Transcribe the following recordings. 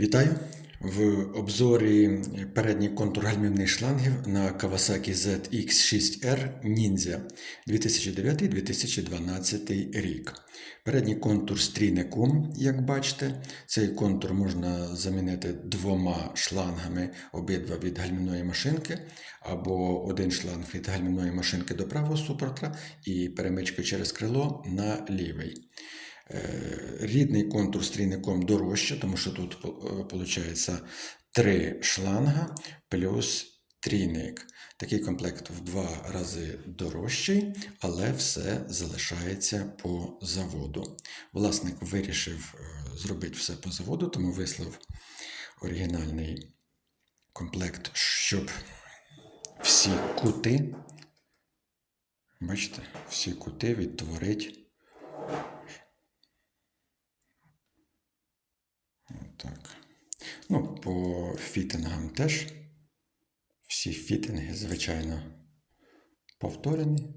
Вітаю! В обзорі передній контур гальмівних шлангів на Kawasaki ZX6R Ninja 2009-2012 рік. Передній контур з трійником, як бачите. Цей контур можна замінити двома шлангами, обидва від гальмівної машинки, або один шланг від гальмівної машинки до правого супортра і перемичкою через крило на лівий. Е, Рідний контур з трійником дорожче, тому що тут виходить три шланга плюс трійник. Такий комплект в два рази дорожчий, але все залишається по заводу. Власник вирішив е, зробити все по заводу, тому вислав оригінальний комплект, щоб всі кути, бачите, всі кути відтворити. Так. Ну, по фітингам теж. Всі фітинги, звичайно, повторені.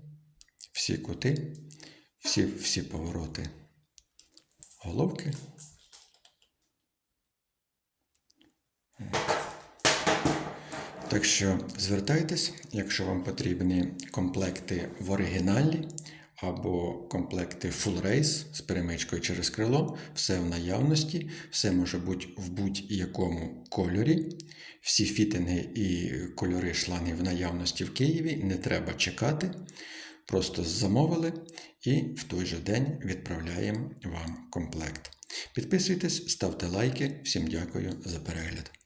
Всі кути, всі, всі повороти головки. Так що звертайтесь, якщо вам потрібні комплекти в оригіналі або комплекти Full Race з перемичкою через крило, все в наявності, все може бути в будь-якому кольорі. Всі фітинги і кольори шлангів в наявності в Києві, не треба чекати. Просто замовили і в той же день відправляємо вам комплект. Підписуйтесь, ставте лайки. Всім дякую за перегляд.